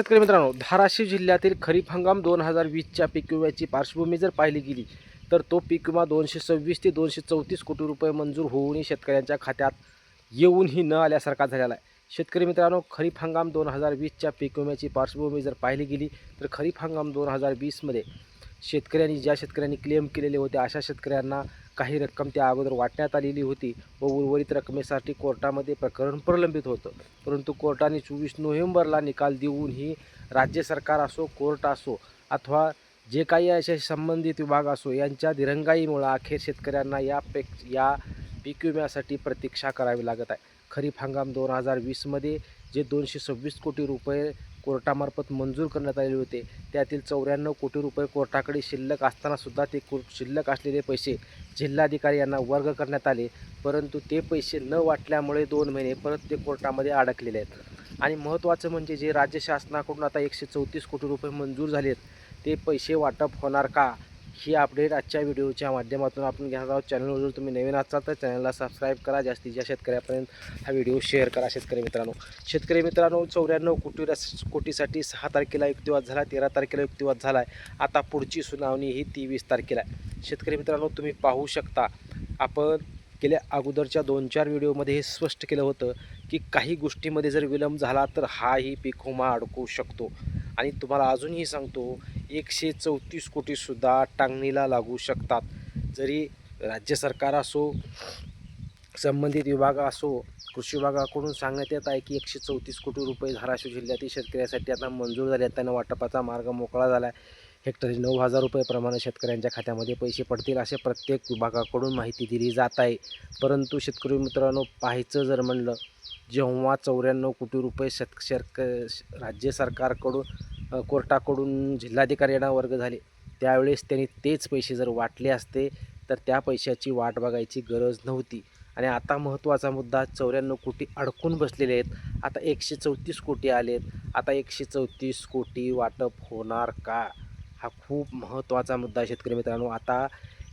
शेतकरी मित्रांनो धाराशिव जिल्ह्यातील खरीप हंगाम दोन हजार वीसच्या पीक विम्याची पार्श्वभूमी जर पाहिली गेली तर तो पीक विमा दोनशे सव्वीस ते दोनशे चौतीस कोटी रुपये मंजूर होऊनही शेतकऱ्यांच्या खात्यात येऊनही न आल्यासारखा झालेला आहे. शेतकरी मित्रांनो खरीप हंगाम दोन हजार वीसच्या पीक विम्याची पार्श्वभूमी जर पाहिली गेली तर खरीप हंगाम दोन हजार वीसमध्ये शेतकऱ्यांनी ज्या शेतकऱ्यांनी क्लेम केलेले होते अशा शेतकऱ्यांना काही रक्कम त्या अगोदर वाटण्यात आलेली होती व उर्वरित रकमेसाठी कोर्टामध्ये प्रकरण प्रलंबित होतं. परंतु कोर्टाने चोवीस नोव्हेंबरला निकाल देऊनही राज्य सरकार असो कोर्ट असो अथवा जे काही असे संबंधित विभाग असो यांच्या दिरंगाईमुळं अखेर शेतकऱ्यांना या पेक या पीक विम्यासाठी प्रतीक्षा करावी लागत आहे. खरीप हंगाम दोन हजार वीसमध्ये जे दोनशे सव्वीस कोटी रुपये कोर्टामार्फत मंजूर करण्यात आलेले होते. त्यातील चौऱ्याण्णव कोटी रुपये कोर्टाकडे शिल्लक असतानासुद्धा ते को शिल्लक असलेले पैसे जिल्हाधिकारी यांना वर्ग करण्यात आले. परंतु ते पैसे न वाटल्यामुळे दोन महिने परत ते कोर्टामध्ये अडकलेले आहेत. आणि महत्त्वाचं म्हणजे जे राज्य शासनाकडून आता एकशे चौतीस कोटी रुपये मंजूर झाले आहेत ते पैसे वाटप होणार का? ही अपडेट आजच्या व्हिडिओच्या माध्यमातून आपण घेणार आहोत. चॅनलवर जर तुम्ही नवीन असाल तर चॅनलला सबस्क्राईब करा. जास्तीत शेतकऱ्यापर्यंत हा व्हिडिओ शेअर करा शेतकरी मित्रांनो. शेतकरी मित्रांनो चौऱ्याण्णव कोटी कोटीसाठी सहा तारखेला युक्तिवाद झाला तेरा तारखेला युक्तिवाद झाला आहे आता पुढची सुनावणी ही तेवीस तारखेला आहे. शेतकरी मित्रांनो तुम्ही पाहू शकता आपण गेल्या अगोदरच्या दोन चार व्हिडिओमध्ये हे स्पष्ट केलं होतं की काही गोष्टीमध्ये जर विलंब झाला तर हाही पीक विमा अडकू शकतो. आणि तुम्हाला अजूनही सांगतो एकशे चौतीस कोटीसुद्धा टांगणीला लागू शकतात. जरी राज्य सरकार असो संबंधित विभाग असो कृषी विभागाकडून सांगण्यात येत आहे की एकशे चौतीस कोटी रुपये धाराशिव जिल्ह्यातील शेतकऱ्यासाठी आता मंजूर झाले आहेत. त्यांना वाटपाचा मार्ग मोकळा झाला आहे. हेक्टरी नऊ हजार रुपयेप्रमाणे शेतकऱ्यांच्या खात्यामध्ये पैसे पडतील असे प्रत्येक विभागाकडून माहिती दिली जात आहे. परंतु शेतकरी मित्रांनो पाहायचं जर म्हणलं जेव्हा चौऱ्याण्णव कोटी रुपये शेतक शेतक राज्य सरकारकडून कोर्टाकडून जिल्हाधिकारी यांना वर्ग झाले. त्यावेळेस त्यांनी तेच पैसे जर वाटले असते तर त्या पैशाची वाट बघायची गरज नव्हती. आणि आता महत्त्वाचा मुद्दा चौऱ्याण्णव कोटी अडकून बसलेले आहेत. आता एकशे चौतीस कोटी आलेत आता एकशे चौतीस कोटी वाटप होणार का? हा खूप महत्त्वाचा मुद्दा शेतकरी मित्रांनो. आता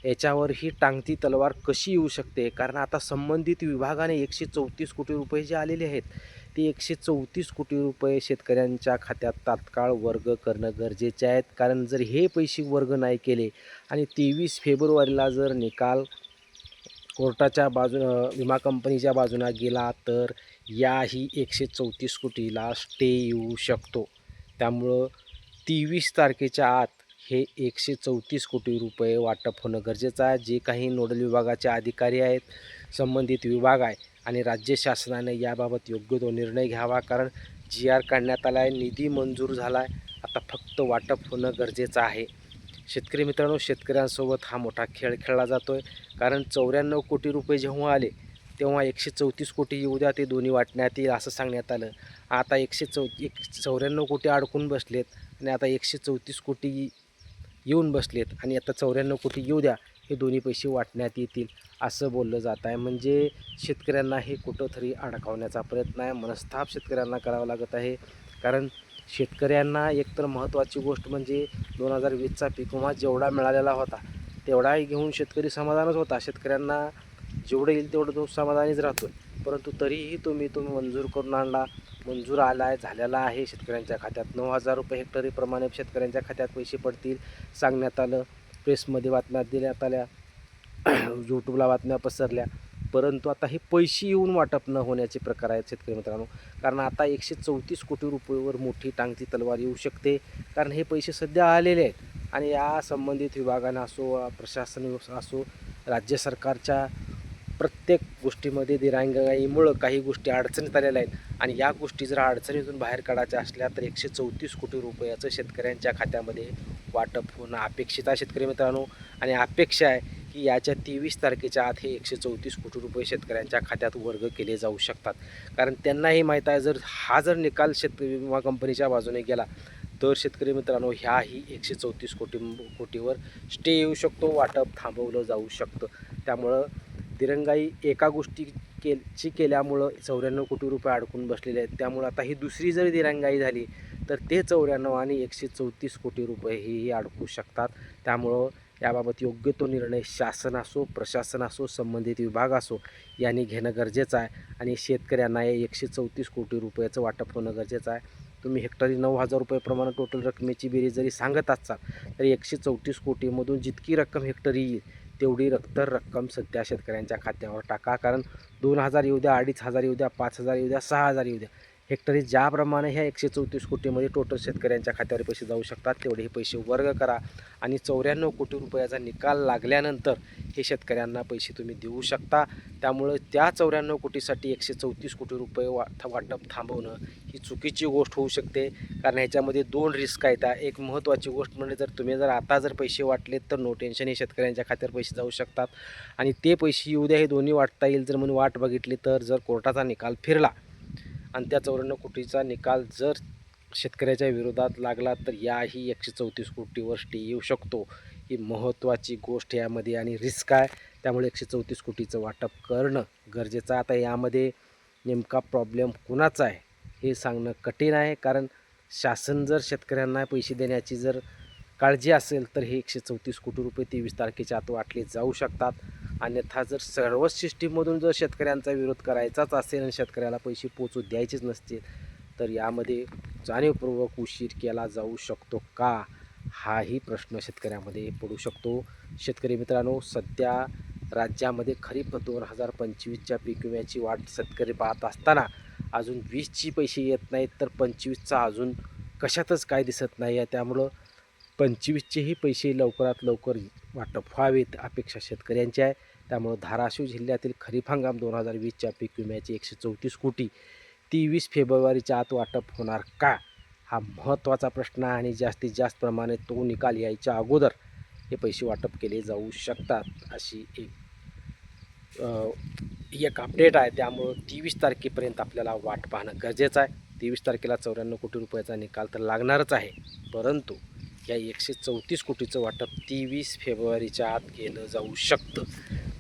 याच्यावर ही टांगती तलवार कशी येऊ शकते? कारण आता संबंधित विभागाने एकशे चौतीस कोटी रुपये जे आलेले आहेत ते एकशे चौतीस कोटी रुपये शेतकऱ्यांच्या खात्यात तात्काळ वर्ग करणं गरजेचे आहेत. कारण जर हे पैसे वर्ग नाही केले आणि तेवीस फेब्रुवारीला जर निकाल कोर्टाच्या बाजूनं विमा कंपनीच्या बाजूनं गेला तर याही एकशे चौतीस कोटीला स्टे येऊ शकतो. त्यामुळं तेवीस तारखेच्या आत हे एकशे चौतीस कोटी रुपये वाटप होणं गरजेचं आहे. जे काही नोडल विभागाचे अधिकारी आहेत संबंधित विभाग आहे आणि राज्य शासनाने याबाबत योग्य तो निर्णय घ्यावा कारण जी आर काढण्यात आला आहे निधी मंजूर झाला आहे आता फक्त वाटप होणं गरजेचं आहे. शेतकरी मित्रांनो शेतकऱ्यांसोबत हा मोठा खेळ खेळला जातो आहे कारण चौऱ्याण्णव कोटी रुपये जेव्हा आले तेव्हा एकशे चौतीस कोटी येऊ द्या ते दोन्ही वाटण्यात येईल असं सांगण्यात आलं. आता एकशे चौ एक चौऱ्याण्णव कोटी अडकून बसलेत आणि आता एकशे चौतीस कोटी येऊन बसलेत आणि आता चौऱ्याण्णव कोटी येऊ द्या हे दोन्ही पैसे वाटण्यात येतील असं बोललं जात आहे. म्हणजे शेतकऱ्यांना हे कुठंतरी अडकवण्याचा प्रयत्न आहे. मनस्ताप शेतकऱ्यांना करावा लागत आहे. कारण शेतकऱ्यांना एकतर महत्त्वाची गोष्ट म्हणजे दोन हजार वीसचा पीक विमा जेवढा मिळालेला होता तेवढाही घेऊन शेतकरी समाधानच होता. शेतकऱ्यांना जेवढं येईल तेवढं तो समाधानीच राहतो परंतु तरीही तुम्ही तुम्ही मंजूर करून आणला. मंजूर आला आहे झालेला आहे. शेतकऱ्यांच्या खात्यात नऊ हजार रुपये हेक्टरीप्रमाणे शेतकऱ्यांच्या खात्यात पैसे पडतील सांगण्यात आलं. प्रेसमध्ये बातम्या दिल्यात आल्या. यूट्यूबला बातम्या पसरल्या. परंतु आता हे पैसे येऊन वाटप न होण्याचे प्रकार आहेत शेतकरी मित्रांनो. कारण आता एकशे चौतीस कोटी रुपयेवर मोठी टांगती तलवार येऊ शकते. कारण हे पैसे सध्या आलेले आहेत. आणि या संबंधित विभागानं असो प्रशासन असो राज्य सरकारच्या प्रत्येक गोष्टीमध्ये दिरांगाईमुळं काही गोष्टी अडचणीत आलेल्या आहेत. आणि या गोष्टी जर अडचणीतून बाहेर काढायच्या असल्या तर एकशे चौतीस कोटी रुपयाचं शेतकऱ्यांच्या खात्यामध्ये वाटप होणं अपेक्षित आहे शेतकरी मित्रांनो. आणि अपेक्षा आहे की याच्या तेवीस तारखेच्या आत हे एकशे चौतीस कोटी रुपये शेतकऱ्यांच्या खात्यात वर्ग केले जाऊ शकतात. कारण त्यांनाही माहीत आहे जर हा जर निकाल शेतकरी विमा कंपनीच्या बाजूने गेला तर शेतकरी मित्रांनो ह्याही एकशे चौतीस कोटी कोटीवर स्टे येऊ शकतो वाटप थांबवलं जाऊ शकतं. त्यामुळं दिरंगाई एका गोष्टी के ची केल्यामुळं चौऱ्याण्णव कोटी रुपये अडकून बसलेले आहेत. त्यामुळं आता ही दुसरी जरी दिरंगाई झाली तर ते चौऱ्याण्णव आणि एकशे चौतीस कोटी रुपये हेही अडकू शकतात. त्यामुळं याबाबत योग्य तो निर्णय शासन असो प्रशासन असो संबंधित विभाग असो यांनी घेणं गरजेचं आहे. आणि शेतकऱ्यांना हे एकशे चौतीस कोटी रुपयाचं वाटप होणं गरजेचं आहे. तुम्ही हेक्टरी नऊ हजार रुपयेप्रमाणे टोटल रकमेची बेरीज जरी सांगत असाल तर एकशे चौतीस कोटीमधून जितकी रक्कम हेक्टरी येईल तेवढी रक्तर रक्कम सध्या शेतकऱ्यांच्या खात्यावर टाका. कारण दोन हजार येऊ द्या अडीच हजार येऊ द्या पाच हजार येऊ द्या सहा हजार येऊ द्या. हेक्टरी ज्याप्रमाणे ह्या एकशे चौतीस कोटीमध्ये टोटल शेतकऱ्यांच्या खात्यावर पैसे जाऊ शकतात तेवढे हे पैसे वर्ग करा. आणि चौऱ्याण्णव कोटी रुपयाचा निकाल लागल्यानंतर हे शेतकऱ्यांना पैसे तुम्ही देऊ शकता. त्यामुळं त्या चौऱ्याण्णव कोटीसाठी एकशे चौतीस कोटी रुपये वा वाटप थांबवणं ही चुकीची गोष्ट होऊ शकते. कारण ह्याच्यामध्ये दोन रिस्क आहेत. एक महत्त्वाची गोष्ट म्हणजे जर तुम्ही जर आता जर पैसे वाटलेत तर नो टेन्शन हे शेतकऱ्यांच्या खात्यावर पैसे जाऊ शकतात. आणि ते पैसे येऊ द्या हे दोन्ही वाटता येईल. जर म्हणून वाट बघितली तर जर कोर्टाचा निकाल फिरला आणि त्या चौऱ्याण्णव कोटीचा निकाल जर शेतकऱ्याच्या विरोधात लागला तर याही एकशे चौतीस कोटीवर स्टे येऊ शकतो. ही महत्त्वाची गोष्ट यामध्ये आणि रिस्क आहे. त्यामुळे एकशे चौतीस कोटीचं वाटप करणं गरजेचं आता यामध्ये नेमका प्रॉब्लेम कुणाचा आहे हे सांगणं कठीण आहे. कारण शासन जर शेतकऱ्यांना पैसे देण्याची जर काळजी असेल तर हे एकशे चौतीस कोटी रुपये तेवीस तारखेच्या आत वाटले जाऊ शकतात. अन्यथा जर सर्वच सिस्टीममधून जर शेतकऱ्यांचा विरोध करायचाच असेल आणि शेतकऱ्याला पैसे पोचू द्यायचेच नसतील तर यामध्ये जाणीवपूर्वक उशीर केला जाऊ शकतो का? हाही प्रश्न शेतकऱ्यामध्ये पडू शकतो. शेतकरी मित्रांनो सध्या राज्यामध्ये खरीप दोन हजार पंचवीसच्या पीक विम्याची वाट शेतकरी पाहत असताना अजून वीसची पैसे येत नाहीत तर पंचवीसचा अजून कशातच काय दिसत नाही आहे. त्यामुळं पंचवीसचेही पैसे लवकरात लवकर वाटप व्हावेत अपेक्षा शेतकऱ्यांची आहे. त्यामुळं धाराशिव जिल्ह्यातील खरीप हंगाम दोन हजार वीसच्या पीक विम्याची एकशे चौतीस कोटी. तेवीस फेब्रुवारीच्या आत वाटप होणार का? हा महत्त्वाचा प्रश्न आहे आणि जास्तीत जास्त प्रमाणे तो निकाल यायच्या अगोदर हे पैसे वाटप केले जाऊ शकतात अशी एक एक अपडेट आहे. त्यामुळं तेवीस तारखेपर्यंत आपल्याला वाट पाहणं गरजेचं आहे. तेवीस तारखेला चौऱ्याण्णव कोटी रुपयाचा निकाल तर लागणारच आहे. परंतु या एकशे चौतीस कोटीचं वाटप तेवीस फेब्रुवारीच्या आत केलं जाऊ शकतं.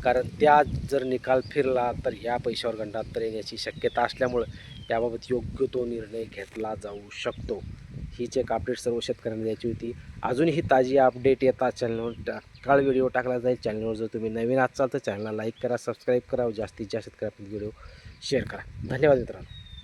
कारण त्या जर निकाल फिरला तर या पैशावर गंडांतर येण्याची शक्यता असल्यामुळं याबाबत योग्य तो निर्णय घेतला जाऊ शकतो. हीच एक अपडेट सर्व शेतकऱ्यांना द्यायची होती. अजूनही ताजी अपडेट येतात चॅनलवर टाकाळ व्हिडिओ टाकला जाईल. चॅनलवर जर तुम्ही नवीन असाल तर चॅनलला लाईक करा सबस्क्राईब करा जास्तीत जास्त शेतकऱ्यांपर्यंत व्हिडिओ शेअर करा. धन्यवाद मित्रांनो.